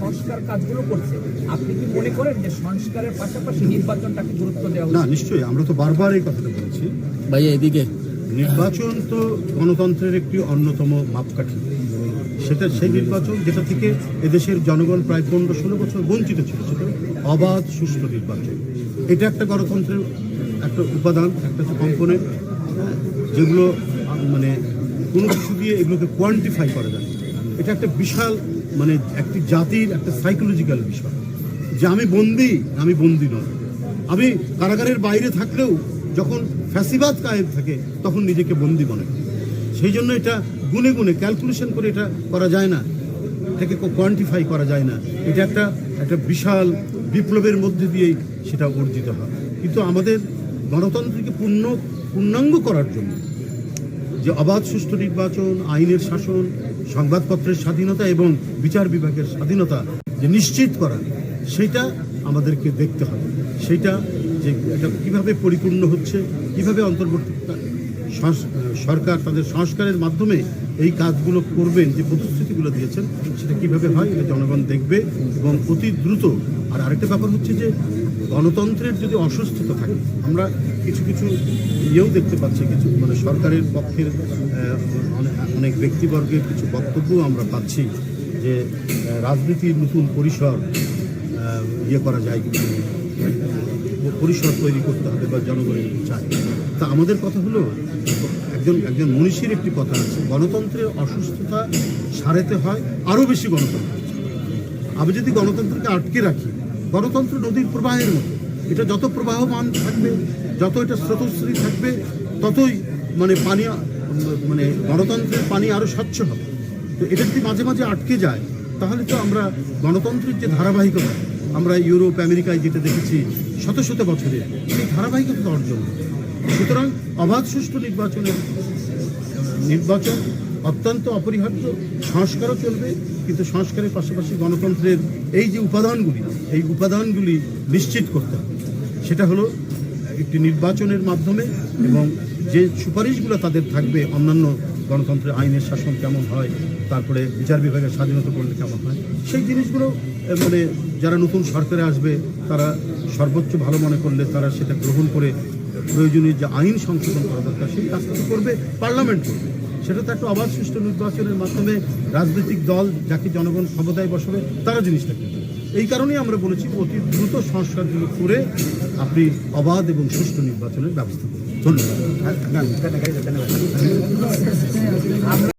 সংস্কার কাজগুলো করছে। আপনি কি মনে করেন যে সংস্কারের পাশাপাশি নির্বাচনটাকে গুরুত্ব দেওয়া না নিশ্চয়ই আমরা তো বারবার এই কথাটা বলছি। ভাইয়া এদিকে। নির্বাচন তো গণতন্ত্রের একটি অন্যতম মাপকাঠি। সেটা সেই নির্বাচন যেটা থেকে এদেশের জনগণ প্রায় পনেরো ষোলো বছর বঞ্চিত ছিল সেটা অবাধ সুষ্ঠু নির্বাচন। এটা একটা গণতন্ত্রের একটা উপাদান একটা কম্পোনেন্ট যেগুলো মানে কোনো কিছু দিয়ে এগুলোকে কোয়ান্টিফাই করা যায় এটা একটা বিশাল মানে একটি জাতির একটা সাইকোলজিক্যাল বিষয়। যে আমি বন্দি আমি বন্দি নয় আমি কারাগারের বাইরে থাকলেও যখন ফ্যাসিবাদ কায়েম থাকে, তখন নিজেকে বন্দি মনে সেই জন্য এটা গুনে গুনে ক্যালকুলেশন করে এটা করা যায় না। এটাকে কোয়ান্টিফাই করা যায় না। এটা একটা একটা বিশাল বিপ্লবের মধ্যে দিয়েই সেটা অর্জিত হয়। কিন্তু আমাদের গণতন্ত্রকে পূর্ণ, পূর্ণাঙ্গ করার জন্য যে অবাধ সুষ্ঠু নির্বাচন, আইনের শাসন সংবাদপত্রের স্বাধীনতা এবং বিচার বিভাগের স্বাধীনতা যে নিশ্চিত করা সেটা আমাদেরকে দেখতে হবে। সেটা যে এটা কীভাবে পরিপূর্ণ হচ্ছে, কীভাবে অন্তর্বর্তী সরকার তাদের সংস্কারের মাধ্যমে এই কাজগুলো করবেন, যে প্রতিশ্রুতিগুলো দিয়েছেন, সেটা কীভাবে হয়, এটা জনগণ দেখবে এবং অতি দ্রুত। আর আরেকটা ব্যাপার হচ্ছে যে, গণতন্ত্রের যদি অসুস্থতা থাকে, আমরা কিছু কিছু ইয়েও দেখতে পাচ্ছি, কিছু মানে সরকারের পক্ষের অনেক- ব্যক্তিবর্গের কিছু বক্তব্যও আমরা পাচ্ছি যে রাজনীতির নতুন পরিসর ইয়ে করা যায়, পরিসর তৈরি করতে হবে বা জনগণের চায়। তা আমাদের কথা হলো, একজন একজন মনীষীর একটি কথা আছে গণতন্ত্রের অসুস্থতা সারাতে হয়, আরও বেশি গণতন্ত্র আমি যদি গণতন্ত্রকে আটকে রাখি, গণতন্ত্র নদীর প্রবাহের মতো, এটা যত প্রবাহমান থাকবে, যত এটা স্রোতস্রী থাকবে, ততই মানে পানি মানে গণতন্ত্রের পানি আরও স্বচ্ছ হবে তো এটা যদি মাঝে মাঝে আটকে যায়, তাহলে তো আমরা গণতন্ত্রের যে ধারাবাহিকতা, আমরা ইউরোপ, আমেরিকায় যেটা দেখেছি শত শত বছরে, সেই ধারাবাহিকতা অর্জন। সুতরাং অবাধ সুষ্ঠু নির্বাচনের নির্বাচন অত্যন্ত অপরিহার্য, সংস্কারও চলবে, কিন্তু সংস্কারের পাশাপাশি গণতন্ত্রের এই যে উপাদানগুলি, এই উপাদানগুলি নিশ্চিত করতে হবে। সেটা হলো একটি নির্বাচনের মাধ্যমে এবং যে সুপারিশগুলো তাদের থাকবে, অন্যান্য গণতন্ত্রের আইনের শাসন কেমন হয়, তারপরে বিচার বিভাগের স্বাধীনতা করলে কেমন হয়, সেই জিনিসগুলো মানে যারা নতুন সরকারে আসবে, তারা সর্বোচ্চ ভালো মনে করলে তারা সেটা গ্রহণ করে প্রয়োজনীয় যে আইন সংশোধন করা দরকার, সেই কাজটা তো করবে, পার্লামেন্ট করবে। সেটা তো একটা অবাধ সুষ্ঠু নির্বাচনের মাধ্যমে রাজনৈতিক দল, যাকে জনগণ ক্ষমতায় বসাবে, তারা জিনিসটা করবে। এই কারণেই আমরা বলেছি অতি দ্রুত সংস্কারগুলো করে আপনি অবাধ এবং সুষ্ঠু নির্বাচনের ব্যবস্থা করুন। ধন্যবাদ। আমরা